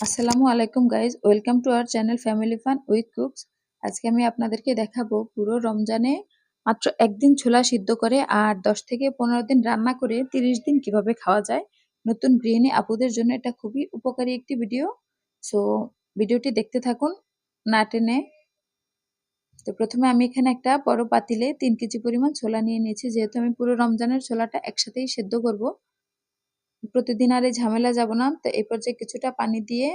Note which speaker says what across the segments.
Speaker 1: আসসালামু আলাইকুম guys welcome to our channel family fun with cooks আজকে আমি আপনাদেরকে দেখাবো পুরো রমজানে মাত্র একদিন ছোলা সিদ্ধ করে আর দশ থেকে পনেরো দিন রান্না করে তিরিশ দিন কীভাবে খাওয়া যায়। নতুন গৃহিণী আপুদের জন্য এটা খুবই উপকারী একটি ভিডিও সো ভিডিওটি দেখতে থাকুন, না টেনে। তো প্রথমে আমি এখানে একটা বড় পাতিলে তিন কেজি পরিমাণ ছোলা নিয়ে নিয়েছি, যেহেতু আমি পুরো রমজানের ছোলাটা একসাথেই সেদ্ধ করব। প্রতিদিন আর এই ঝামেলা যাব না। তো এই পর্যায়ে কিছুটা পানি দিয়ে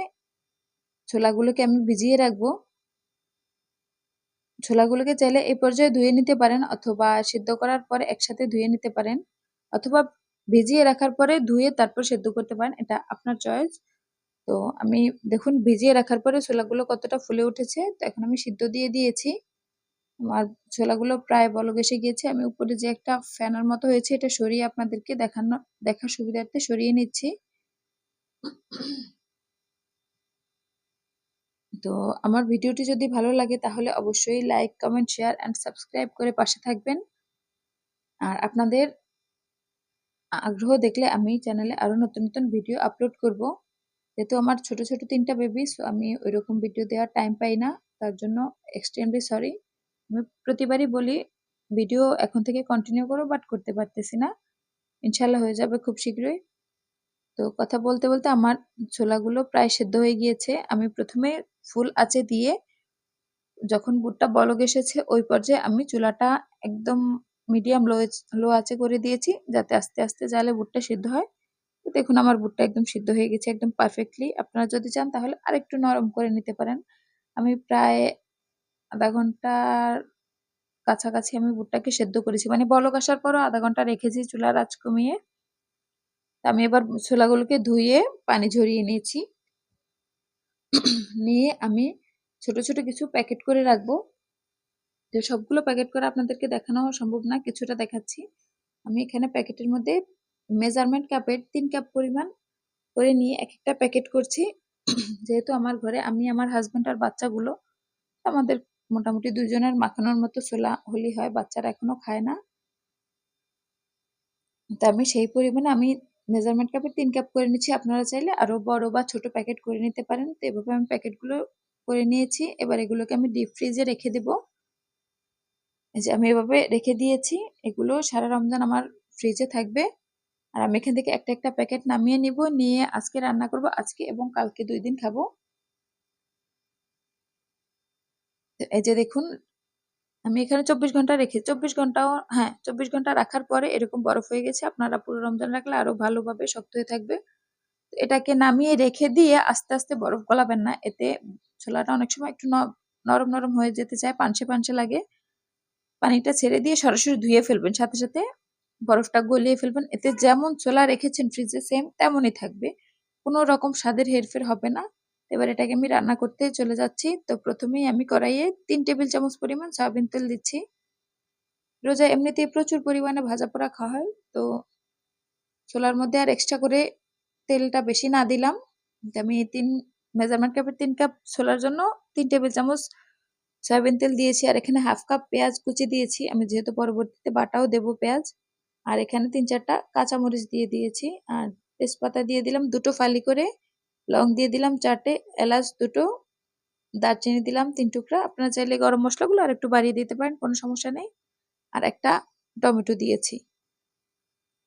Speaker 1: ছোলাগুলোকে আমি ভিজিয়ে রাখব। ছোলাগুলোকে চাইলে এই পর্যায়ে ধুয়ে নিতে পারেন অথবা সিদ্ধ করার পরে একসাথে ধুয়ে নিতে পারেন। অথবা ভিজিয়ে রাখার পরে ধুয়ে তারপর সেদ্ধ করতে পারেন, এটা আপনার চয়েস। তো আমি দেখুন, ভিজিয়ে রাখার পরে ছোলাগুলো কতটা ফুলে উঠেছে, তো এখন আমি সিদ্ধ দিয়ে দিয়েছি। আমার ছোলাগুলো প্রায় বলক এসে গিয়েছে। আমি উপরে যে একটা ফ্যানের মতো হয়েছে, এটা সরিয়ে আপনাদেরকে দেখানো, দেখার সুবিধার্থে সরিয়ে নিচ্ছি। তো আমার ভিডিওটি যদি ভালো লাগে, তাহলে অবশ্যই like, comment, share and subscribe করে পাশে থাকবেন। আর আপনাদের আগ্রহ দেখলে আমি চ্যানেলে আরও নতুন নতুন ভিডিও আপলোড করব। যেহেতু আমার ছোট ছোট তিনটা বেবি সো আমি ওই রকম ভিডিও দেওয়ার টাইম পাই না। তার জন্য এক্সট্রিমলি সরি আমি প্রতিবারই বলি ভিডিও এখন থেকে কন্টিনিউ করো বাট করতে পারতেছি না। ইনশাল্লাহ হয়ে যাবে খুব শীঘ্রই। তো কথা বলতে বলতে আমার ছোলাগুলো প্রায় সেদ্ধ হয়ে গিয়েছে। আমি প্রথমে ফুল আঁচে দিয়ে যখন বুটটা বলক এসেছে, ওই পর্যায়ে আমি চুলাটা একদম মিডিয়াম লো লো আঁচে করে দিয়েছি, যাতে আস্তে আস্তে জালে বুটটা সিদ্ধ হয়। তো দেখুন আমার বুটটা একদম সিদ্ধ হয়ে গেছে, একদম পারফেক্টলি আপনারা যদি চান তাহলে আরেকটু নরম করে নিতে পারেন। আমি প্রায় আধা ঘণ্টার কাছাকাছি আমি বুটটাকে সেদ্ধ করেছি। মানে বলক আসার পরও আধা ঘণ্টা রেখেছি চুলার আঁচ কমিয়ে। আমি এবার ছোলাগুলোকে ধুয়ে পানি ঝরিয়ে নিয়েছি। নিয়ে আমি ছোট ছোট কিছু প্যাকেট করে রাখব। তো সবগুলো প্যাকেট করে আপনাদেরকে দেখানো সম্ভব না, কিছুটা দেখাচ্ছি। আমি এখানে প্যাকেটের মধ্যে মেজারমেন্ট কাপের তিন কাপ পরিমাণ করে নিয়ে এক একটা প্যাকেট করছি। যেহেতু আমার ঘরে, আমি, আমার হাজব্যান্ড আর বাচ্চাগুলো, আমাদের মোটামুটি দুজনের মাখানোর মতো ছোলা হলি হয়, বাচ্চারা এখনও খায় না। তো আমি সেই পরিমাণে আমি মেজারমেন্ট কাপের তিন কাপ করে নিচ্ছি। আপনারা চাইলে আরও বড় বা ছোট প্যাকেট করে নিতে পারেন। তো এভাবে আমি প্যাকেটগুলো করে নিয়েছি। এবার এগুলোকে আমি ডিপ ফ্রিজে রেখে দেব। যে আমি এভাবে রেখে দিয়েছি। এগুলো সারা রমজান আমার ফ্রিজে থাকবে। আর আমি এখান থেকে একটা একটা প্যাকেট নামিয়ে নিব। নিয়ে আজকে রান্না করব, আজকে এবং কালকে দুই দিন খাব। এই যে দেখুন, আমি এখানে চব্বিশ ঘণ্টা রেখে, চব্বিশ ঘন্টাও হ্যাঁ চব্বিশ ঘণ্টা রাখার পরে এরকম বরফ হয়ে গেছে, আপনারা পুরো রমজান রাখলে আরও ভালোভাবে শক্ত হয়ে থাকবে। এটাকে নামিয়ে রেখে দিয়ে আস্তে আস্তে বরফ গলাবেন না, এতে ছোলাটা অনেক সময় একটু নরম নরম হয়ে যেতে চায়, পানসে পানসে লাগে। পানিটা ছেড়ে দিয়ে সরাসরি ধুয়ে ফেলবেন, সাথে সাথে বরফটা গলিয়ে ফেলবেন, এতে যেমন ছোলা রেখেছেন ফ্রিজে সেম তেমনই থাকবে। কোনো রকম স্বাদের হেরফের হবে না। এবার এটাকে আমি রান্না করতে চলে যাচ্ছি। তো প্রথমেই আমি কড়াইয়ে তিন টেবিল চামচ পরিমাণ সয়াবিন তেল দিচ্ছি। রোজা এমনিতেই প্রচুর পরিমাণে ভাজা পোড়া খাওয়া হয়। তো ছোলার মধ্যে আর এক্সট্রা করে তেলটা বেশি না দিলাম। আমি তিন মেজারমেন্ট কাপের তিন কাপ ছোলার জন্য তিন টেবিল চামচ সয়াবিন তেল দিয়েছি। আর এখানে হাফ কাপ পেঁয়াজ কুচি দিয়েছি। আমি যেহেতু পরবর্তীতে বাটাও দেবো পেঁয়াজ। আর এখানে তিন চারটা কাঁচামরিচ দিয়ে দিয়েছি। আর তেজপাতা দিয়ে দিলাম দুটো ফালি করে। লং দিয়ে দিলাম চারটে, এলাচ দুটো, দারচিনি দিলাম তিন টুকরা। আপনারা চাইলে গরম মশলাগুলো আর একটু বাড়িয়ে দিতে পারেন, কোনো সমস্যা নেই। আর একটা টমেটো দিয়েছি।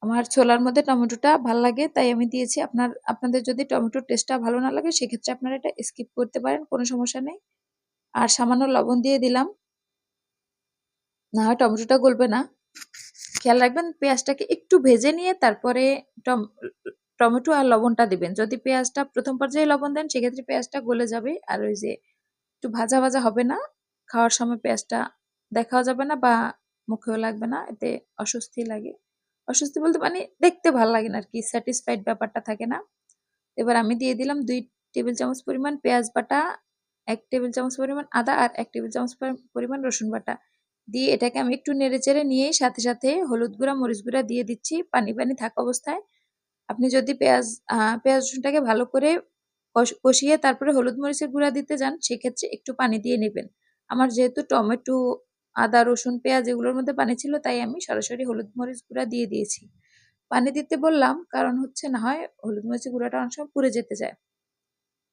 Speaker 1: আমার ছোলার মধ্যে টমেটোটা ভালো লাগে, তাই আমি দিয়েছি। আপনার, আপনাদের যদি টমেটোর টেস্টটা ভালো না লাগে, সেক্ষেত্রে আপনারা এটা স্কিপ করতে পারেন, কোনো সমস্যা নেই। আর সামান্য লবণ দিয়ে দিলাম। না হয় টমেটোটা গলবে না। খেয়াল রাখবেন, পেঁয়াজটাকে একটু ভেজে নিয়ে তারপরে টমেটো আর লবণটা দিবেন। যদি পেঁয়াজটা প্রথম পর্যায়ে লবণ দেন, সেক্ষেত্রে পেঁয়াজটা গলে যাবে আর ওই যে একটু ভাজা ভাজা হবে না, খাওয়ার সময় পেঁয়াজটা দেখাও যাবে না বা মুখেও লাগবে না, এতে অস্বস্তি লাগে। অস্বস্তি বলতে মানে দেখতে ভালো লাগে না আর কি স্যাটিসফাইড ব্যাপারটা থাকে না। এবার আমি দিয়ে দিলাম দুই টেবিল চামচ পরিমাণ পেঁয়াজ বাটা, এক টেবিল চামচ পরিমাণ আদা আর এক টেবিল চামচ পরিমাণ রসুন বাটা। দিয়ে এটাকে আমি একটু নেড়ে চেড়ে নিয়েই সাথে সাথে হলুদ গুঁড়া, মরিচ গুঁড়া দিয়ে দিচ্ছি। পানি পানি থাকা অবস্থায় আপনি যদি পেঁয়াজ পেঁয়াজ রসুনটাকে ভালো করে কষিয়ে তারপরে হলুদ মরিচের গুঁড়া দিতে যান, সেক্ষেত্রে একটু পানি দিয়ে নেবেন। আমার যেহেতু টমেটো, আদা, রসুন, পেঁয়াজ এগুলোর মধ্যে পানি ছিল, তাই আমি সরাসরি হলুদ মরিচ গুঁড়া দিয়ে দিয়েছি। পানি দিতে বললাম, কারণ হচ্ছে না হয় হলুদ মরিচের গুঁড়াটা অনেক সময় পুড়ে যেতে যায়।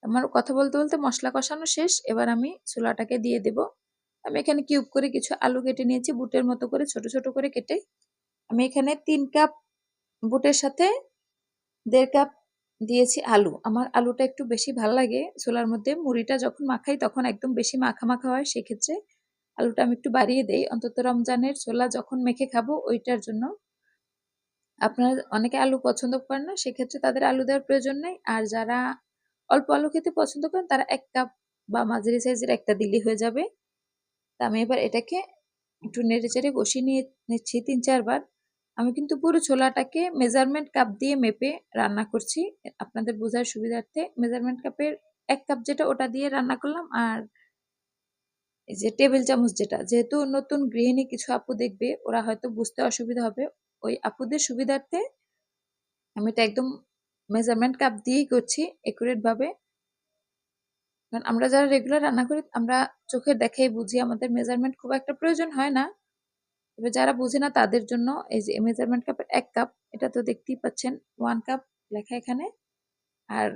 Speaker 1: আমার কথা বলতে বলতে মশলা কষানো শেষ, এবার আমি ছোলাটাকে দিয়ে দেব। আমি এখানে কিউব করে কিছু আলু কেটে নিয়েছি, বুটের মতো করে ছোট ছোট করে কেটে। আমি এখানে তিন কাপ বুটের সাথে দেড় কাপ দিয়েছি আলু। আমার আলুটা একটু বেশি ভালো লাগে ছোলার মধ্যে। মুড়িটা যখন মাখাই তখন একদম বেশি মাখা মাখা হয়, সেক্ষেত্রে আলুটা আমি একটু বাড়িয়ে দেই। অন্তত রমজানের ছোলা যখন মেখে খাব, ওইটার জন্য। আপনারা অনেকে আলু পছন্দ করেন না, সেক্ষেত্রে তাদের আলু দেওয়ার প্রয়োজন নেই। আর যারা অল্প আলু খেতে পছন্দ করেন, তারা এক কাপ বা মাঝারি সাইজের একটা দিলেই হয়ে যাবে। তা আমি এবার এটাকে একটু নেড়ে চেড়ে বসিয়ে নিয়ে নিচ্ছি তিন চারবার। আমি কিন্তু পুরো ছোলাটাকে মেজারমেন্ট কাপ দিয়ে মেপে রান্না করছি। আপনাদের বোঝার সুবিধার্থে মেজারমেন্ট কাপের এক কাপ যেটা ওটা দিয়ে রান্না করলাম আর এই যে টেবিল চামচ যেটা, যেহেতু নতুন গৃহিণী কিছু আপু দেখবে, ওরা হয়তো বুঝতে অসুবিধা হবে। ওই আপুদের সুবিধার্থে আমি এটা একদম মেজারমেন্ট কাপ দিয়েই করছি একুরেট ভাবে। কারণ আমরা যারা রেগুলার রান্না করি, আমরা চোখে দেখেই বুঝি আমাদের মেজারমেন্ট খুব একটা প্রয়োজন হয় না। তবে যারা বুঝে না তাদের জন্য এই যে মেজারমেন্ট কাপের এক কাপ এটা তো দেখতেই পাচ্ছেন ওয়ান কাপ লেখা এখানে। আর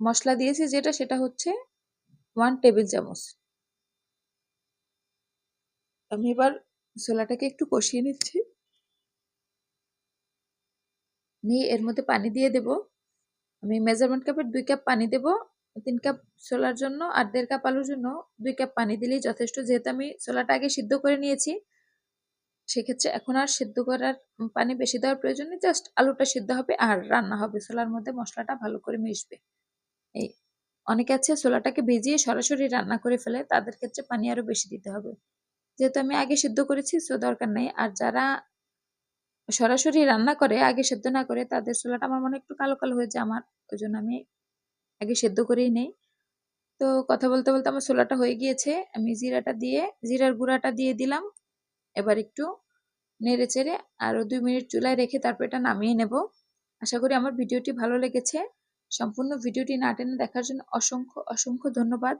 Speaker 1: মশলা দিয়েছি যেটা, সেটা হচ্ছে ওয়ান টেবিল চামচ। আমি এবার ছোলাটাকে একটু কষিয়ে নিচ্ছি। নিয়ে এর মধ্যে পানি দিয়ে দেব। আমি মেজারমেন্ট কাপের দুই কাপ পানি দেব, তিন কাপ ছোলার জন্য আর দেড় কাপ আলুর জন্য। দুই কাপ পানি দিলেই যথেষ্ট, যেহেতু আমি ছোলাটা আগে সিদ্ধ করে নিয়েছি। সেক্ষেত্রে এখন আর সিদ্ধ করার পানি বেশি দেওয়ার প্রয়োজন নেই জাস্ট আলুটা সিদ্ধ হবে আর রান্না হবে। ছোলার মধ্যে মশলাটা ভালো করে মিশবে। এই অনেকে আছে ছোলাটাকে ভিজিয়ে সরাসরি রান্না করে ফেলে, তাদের ক্ষেত্রে পানি আরও বেশি দিতে হবে। যেহেতু আমি আগে সিদ্ধ করেছি সো দরকার নেই। আর যারা সরাসরি রান্না করে, আগে সেদ্ধ না করে, তাদের ছোলাটা আমার মনে একটু কালো কালো হয়ে যায় আমার। ওই জন্য আমি আগে সেদ্ধ করেই নেই। তো কথা বলতে বলতে আমার ছোলাটা হয়ে গিয়েছে। আমি জিরাটা দিয়ে, জিরার গুঁড়াটা দিয়ে দিলাম। এবার একটু নেড়ে চেড়ে আরও দুই মিনিট চুলায় রেখে তারপর এটা নামিয়ে নেব। আশা করি আমার ভিডিওটি ভালো লেগেছে। সম্পূর্ণ ভিডিওটি না টেনে দেখার জন্য অসংখ্য অসংখ্য ধন্যবাদ।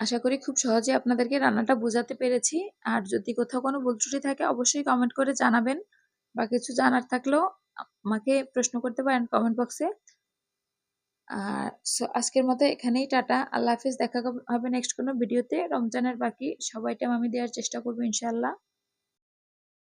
Speaker 1: আশা করি খুব সহজে আপনাদেরকে রান্নাটা বোঝাতে পেরেছি। আর যদি কোথাও কোনো ভুল ত্রুটি থাকে, অবশ্যই কমেন্ট করে জানাবেন। বা কিছু জানার থাকলেও আমাকে প্রশ্ন করতে পারেন কমেন্ট বক্সে আর সো আজকের মতো এখানেই, টাটা। আল্লাহ হাফিজ, দেখা হবে নেক্সট কোনো ভিডিওতে। রমজানের বাকি সবাইটা আমি দেওয়ার চেষ্টা করব ইনশাল্লাহ